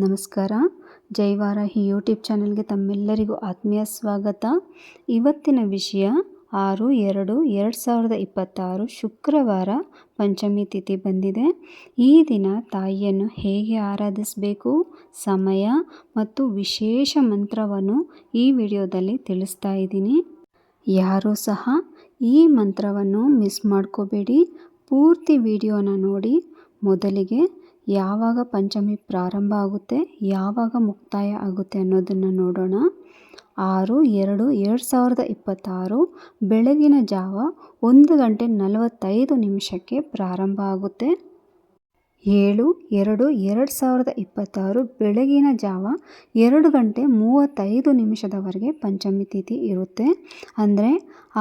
ನಮಸ್ಕಾರ. ಜೈವಾರ ಈ ಯೂಟ್ಯೂಬ್ ಚಾನಲ್ಗೆ ತಮ್ಮೆಲ್ಲರಿಗೂ ಆತ್ಮೀಯ ಸ್ವಾಗತ. ಇವತ್ತಿನ ವಿಷಯ ಆರು ಎರಡು ಎರಡು ಸಾವಿರದ ಇಪ್ಪತ್ತಾರು ಶುಕ್ರವಾರ ಪಂಚಮಿ ತಿಥಿ ಬಂದಿದೆ. ಈ ದಿನ ತಾಯಿಯನ್ನು ಹೇಗೆ ಆರಾಧಿಸಬೇಕು, ಸಮಯ ಮತ್ತು ವಿಶೇಷ ಮಂತ್ರವನ್ನು ಈ ವಿಡಿಯೋದಲ್ಲಿ ತಿಳಿಸ್ತಾ ಇದ್ದೀನಿ. ಯಾರೂ ಸಹ ಈ ಮಂತ್ರವನ್ನು ಮಿಸ್ ಮಾಡ್ಕೋಬೇಡಿ. ಪೂರ್ತಿ ವಿಡಿಯೋನ ನೋಡಿ. ಮೊದಲಿಗೆ ಯಾವಾಗ ಪಂಚಮಿ ಪ್ರಾರಂಭ ಆಗುತ್ತೆ, ಯಾವಾಗ ಮುಕ್ತಾಯ ಆಗುತ್ತೆ ಅನ್ನೋದನ್ನು ನೋಡೋಣ. ಆರು, ಎರಡು ಎರಡು ಸಾವಿರದ ಇಪ್ಪತ್ತಾರು ಬೆಳಗಿನ ಜಾವ ಒಂದು ಗಂಟೆ ನಲವತ್ತೈದು ನಿಮಿಷಕ್ಕೆ ಪ್ರಾರಂಭ ಆಗುತ್ತೆ. ಏಳು, ಎರಡು ಎರಡು ಸಾವಿರದ ಇಪ್ಪತ್ತಾರು ಬೆಳಗಿನ ಜಾವ ಎರಡು ಗಂಟೆ ಮೂವತ್ತೈದು ನಿಮಿಷದವರೆಗೆ ಪಂಚಮಿ ತಿಥಿ ಇರುತ್ತೆ. ಅಂದರೆ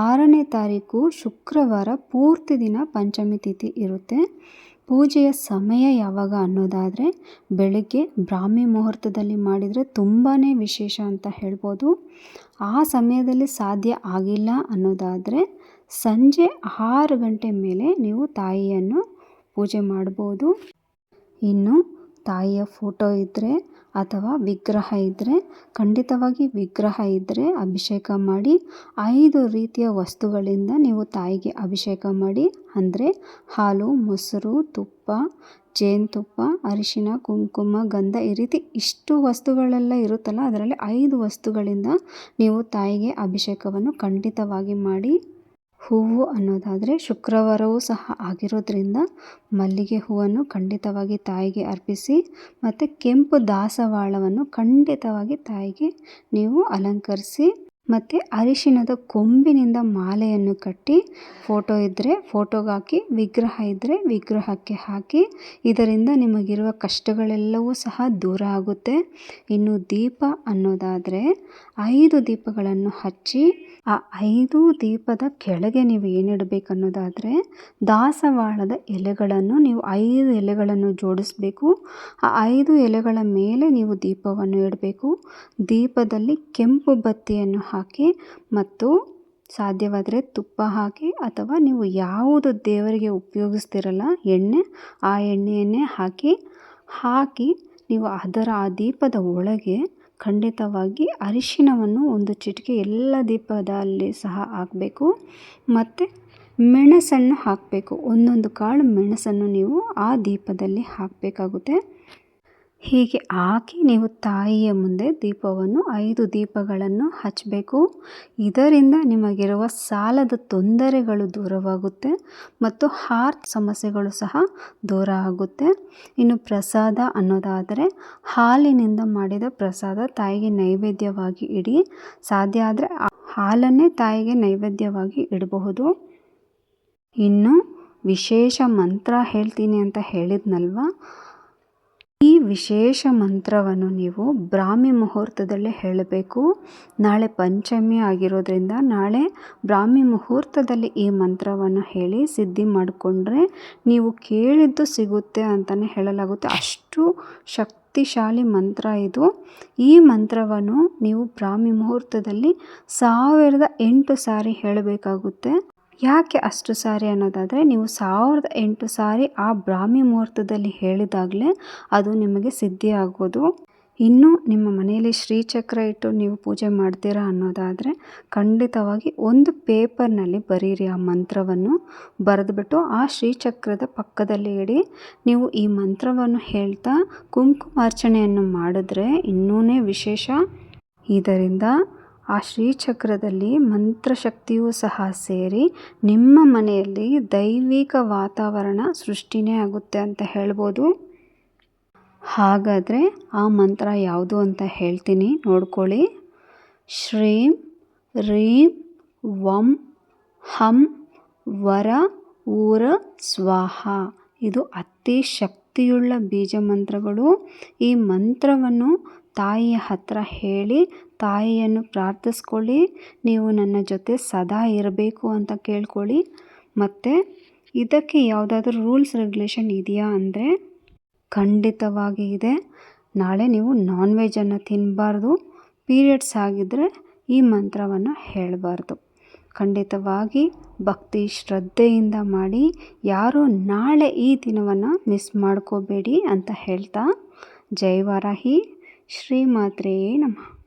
ಆರನೇ ತಾರೀಕು ಶುಕ್ರವಾರ ಪೂರ್ತಿ ದಿನ ಪಂಚಮಿ ತಿಥಿ ಇರುತ್ತೆ. ಪೂಜೆಯ ಸಮಯ ಯಾವಾಗ ಅನ್ನೋದಾದರೆ ಬೆಳಗ್ಗೆ ಬ್ರಾಹ್ಮಿ ಮುಹೂರ್ತದಲ್ಲಿ ಮಾಡಿದರೆ ತುಂಬಾ ವಿಶೇಷ ಅಂತ ಹೇಳ್ಬೋದು. ಆ ಸಮಯದಲ್ಲಿ ಸಾಧ್ಯ ಆಗಿಲ್ಲ ಅನ್ನೋದಾದರೆ ಸಂಜೆ ಆರು ಗಂಟೆ ಮೇಲೆ ನೀವು ತಾಯಿಯನ್ನು ಪೂಜೆ ಮಾಡ್ಬೋದು. ಇನ್ನು ತಾಯಿಯ ಫೋಟೋ ಇದ್ದರೆ ಅಥವಾ ವಿಗ್ರಹ ಇದ್ದರೆ ಖಂಡಿತವಾಗಿ ವಿಗ್ರಹ ಇದ್ದರೆ ಅಭಿಷೇಕ ಮಾಡಿ, ಐದು ರೀತಿಯ ವಸ್ತುಗಳಿಂದ ನೀವು ತಾಯಿಗೆ ಅಭಿಷೇಕ ಮಾಡಿ, ಅಂದರೆ ಹಾಲು, ಮೊಸರು, ತುಪ್ಪ ಜೇನುತುಪ್ಪ ಅರಿಶಿನ, ಕುಂಕುಮ, ಗಂಧ, ಈ ರೀತಿ ಇಷ್ಟು ವಸ್ತುಗಳೆಲ್ಲ ಇರುತ್ತಲ್ಲ, ಅದರಲ್ಲಿ ಐದು ವಸ್ತುಗಳಿಂದ ನೀವು ತಾಯಿಗೆ ಅಭಿಷೇಕವನ್ನು ಖಂಡಿತವಾಗಿ ಮಾಡಿ. ಹೂವು ಅನ್ನೋದಾದರೆ ಶುಕ್ರವಾರವೂ ಸಹ ಆಗಿರೋದ್ರಿಂದ ಮಲ್ಲಿಗೆ ಹೂವನ್ನು ಖಂಡಿತವಾಗಿ ತಾಯಿಗೆ ಅರ್ಪಿಸಿ ಮತ್ತು ಕೆಂಪು ದಾಸವಾಳವನ್ನು ಖಂಡಿತವಾಗಿ ತಾಯಿಗೆ ನೀವು ಅಲಂಕರಿಸಿ ಮತ್ತು ಅರಿಶಿಣದ ಕೊಂಬಿನಿಂದ ಮಾಲೆಯನ್ನು ಕಟ್ಟಿ ಫೋಟೋ ಇದ್ದರೆ ಫೋಟೋಗೆ ಹಾಕಿ, ವಿಗ್ರಹ ಇದ್ದರೆ ವಿಗ್ರಹಕ್ಕೆ ಹಾಕಿ, ಇದರಿಂದ ನಿಮಗಿರುವ ಕಷ್ಟಗಳೆಲ್ಲವೂ ಸಹ ದೂರ ಆಗುತ್ತೆ. ಇನ್ನು ದೀಪ ಅನ್ನೋದಾದರೆ ಐದು ದೀಪಗಳನ್ನು ಹಚ್ಚಿ, ಆ ಐದು ದೀಪದ ಕೆಳಗೆ ನೀವು ಏನಿಡಬೇಕು ಅನ್ನೋದಾದರೆ ದಾಸವಾಳದ ಎಲೆಗಳನ್ನು, ನೀವು ಐದು ಎಲೆಗಳನ್ನು ಜೋಡಿಸ್ಬೇಕು. ಆ ಐದು ಎಲೆಗಳ ಮೇಲೆ ನೀವು ದೀಪವನ್ನು ಇಡಬೇಕು. ದೀಪದಲ್ಲಿ ಕೆಂಪು ಬತ್ತಿಯನ್ನು ಹಾಕಿ ಮತ್ತು ಸಾಧ್ಯವಾದರೆ ತುಪ್ಪ ಹಾಕಿ ಅಥವಾ ನೀವು ಯಾವುದು ದೇವರಿಗೆ ಉಪಯೋಗಿಸ್ತಿರಲ್ಲ ಎಣ್ಣೆ, ಆ ಎಣ್ಣೆಯನ್ನೇ ಹಾಕಿ ಹಾಕಿ ನೀವು ಅದರ ಆ ದೀಪದ ಒಳಗೆ ಖಂಡಿತವಾಗಿ ಅರಿಶಿಣವನ್ನು ಒಂದು ಚಿಟಿಕೆ ಎಲ್ಲ ದೀಪದಲ್ಲಿ ಸಹ ಹಾಕಬೇಕು. ಮತ್ತು ಮೆಣಸನ್ನು ಹಾಕಬೇಕು. ಒಂದೊಂದು ಕಾಳು ಮೆಣಸನ್ನು ನೀವು ಆ ದೀಪದಲ್ಲಿ ಹಾಕಬೇಕಾಗುತ್ತೆ. ಹೀಗೆ ಹಾಕಿ ನೀವು ತಾಯಿಯ ಮುಂದೆ ದೀಪವನ್ನು ಐದು ದೀಪಗಳನ್ನು ಹಚ್ಚಬೇಕು ಇದರಿಂದ ನಿಮಗಿರುವ ಸಾಲದ ತೊಂದರೆಗಳು ದೂರವಾಗುತ್ತೆ ಮತ್ತು ಹಾರ್ಟ್ ಸಮಸ್ಯೆಗಳು ಸಹ ದೂರ ಆಗುತ್ತೆ. ಇನ್ನು ಪ್ರಸಾದ ಅನ್ನೋದಾದರೆ ಹಾಲಿನಿಂದ ಮಾಡಿದ ಪ್ರಸಾದ ತಾಯಿಗೆ ನೈವೇದ್ಯವಾಗಿ ಇಡಿ. ಸಾಧ್ಯ ಆದರೆ ಹಾಲನ್ನೇ ತಾಯಿಗೆ ನೈವೇದ್ಯವಾಗಿ ಇಡಬಹುದು. ಇನ್ನು ವಿಶೇಷ ಮಂತ್ರ ಹೇಳ್ತೀನಿ ಅಂತ ಹೇಳಿದ್ನಲ್ವ? ಈ ವಿಶೇಷ ಮಂತ್ರವನ್ನು ನೀವು ಬ್ರಾಹ್ಮಿ ಮುಹೂರ್ತದಲ್ಲೇ ಹೇಳಬೇಕು. ನಾಳೆ ಪಂಚಮಿ ಆಗಿರೋದ್ರಿಂದ ನಾಳೆ ಬ್ರಾಹ್ಮಿ ಮುಹೂರ್ತದಲ್ಲಿ ಈ ಮಂತ್ರವನ್ನು ಹೇಳಿ ಸಿದ್ಧಿ ಮಾಡಿಕೊಂಡ್ರೆ ನೀವು ಕೇಳಿದ್ದು ಸಿಗುತ್ತೆ ಅಂತಲೇ ಹೇಳಲಾಗುತ್ತೆ. ಅಷ್ಟು ಶಕ್ತಿಶಾಲಿ ಮಂತ್ರ ಇದು. ಈ ಮಂತ್ರವನ್ನು ನೀವು ಬ್ರಾಹ್ಮಿ ಮುಹೂರ್ತದಲ್ಲಿ ಸಾವಿರದ ಎಂಟು ಸಾರಿ ಹೇಳಬೇಕಾಗುತ್ತೆ. ಯಾಕೆ ಅಷ್ಟು ಸಾರಿ ಅನ್ನೋದಾದರೆ ನೀವು ಸಾವಿರದ ಎಂಟು ಸಾರಿ ಆ ಬ್ರಾಹ್ಮಿ ಮುಹೂರ್ತದಲ್ಲಿ ಹೇಳಿದಾಗಲೇ ಅದು ನಿಮಗೆ ಸಿದ್ಧಿ ಆಗೋದು. ಇನ್ನು ನಿಮ್ಮ ಮನೆಯಲ್ಲಿ ಶ್ರೀಚಕ್ರ ಇಟ್ಟು ನೀವು ಪೂಜೆ ಮಾಡ್ತೀರಾ ಅನ್ನೋದಾದರೆ ಖಂಡಿತವಾಗಿ ಒಂದು ಪೇಪರ್ನಲ್ಲಿ ಬರೀರಿ ಆ ಮಂತ್ರವನ್ನು. ಬರೆದುಬಿಟ್ಟು ಆ ಶ್ರೀಚಕ್ರದ ಪಕ್ಕದಲ್ಲಿ ಇಡಿ. ನೀವು ಈ ಮಂತ್ರವನ್ನು ಹೇಳ್ತಾ ಕುಂಕುಮಾರ್ಚನೆಯನ್ನು ಮಾಡಿದ್ರೆ ಇನ್ನೂ ವಿಶೇಷ. ಇದರಿಂದ ಆ ಶ್ರೀಚಕ್ರದಲ್ಲಿ ಮಂತ್ರಶಕ್ತಿಯೂ ಸಹ ಸೇರಿ ನಿಮ್ಮ ಮನೆಯಲ್ಲಿ ದೈವಿಕ ವಾತಾವರಣ ಸೃಷ್ಟಿನೇ ಆಗುತ್ತೆ ಅಂತ ಹೇಳ್ಬೋದು. ಹಾಗಾದರೆ ಆ ಮಂತ್ರ ಯಾವುದು ಅಂತ ಹೇಳ್ತೀನಿ, ನೋಡ್ಕೊಳ್ಳಿ. ಶ್ರೀಂ ರೀಂ ವಂ ಹಂ ವರ ಊರ ಸ್ವಾಹ. ಇದು ಅತಿ ಶಕ್ತಿಯುಳ್ಳ ಬೀಜ ಮಂತ್ರಗಳು. ಈ ಮಂತ್ರವನ್ನು ತಾಯಿಯ ಹತ್ರ ಹೇಳಿ ತಾಯಿಯನ್ನು ಪ್ರಾರ್ಥಿಸ್ಕೊಳ್ಳಿ. ನೀವು ನನ್ನ ಜೊತೆ ಸದಾ ಇರಬೇಕು ಅಂತ ಕೇಳ್ಕೊಳ್ಳಿ. ಮತ್ತು ಇದಕ್ಕೆ ಯಾವುದಾದ್ರೂ ರೂಲ್ಸ್ ರೆಗ್ಯುಲೇಷನ್ ಇದೆಯಾ ಅಂದರೆ ಖಂಡಿತವಾಗಿ ಇದೆ. ನಾಳೆ ನೀವು ನಾನ್ ವೆಜನ್ನು ತಿನ್ನಬಾರ್ದು ಪೀರಿಯಡ್ಸ್ ಆಗಿದ್ದರೆ ಈ ಮಂತ್ರವನ್ನು ಹೇಳಬಾರ್ದು. ಖಂಡಿತವಾಗಿ ಭಕ್ತಿ ಶ್ರದ್ಧೆಯಿಂದ ಮಾಡಿ. ಯಾರು ನಾಳೆ ಈ ದಿನವನ್ನು ಮಿಸ್ ಮಾಡ್ಕೋಬೇಡಿ ಅಂತ ಹೇಳ್ತಾ. ಜೈ ವಾರಾಹಿ. ನಮ್ಮ ನಮಃ.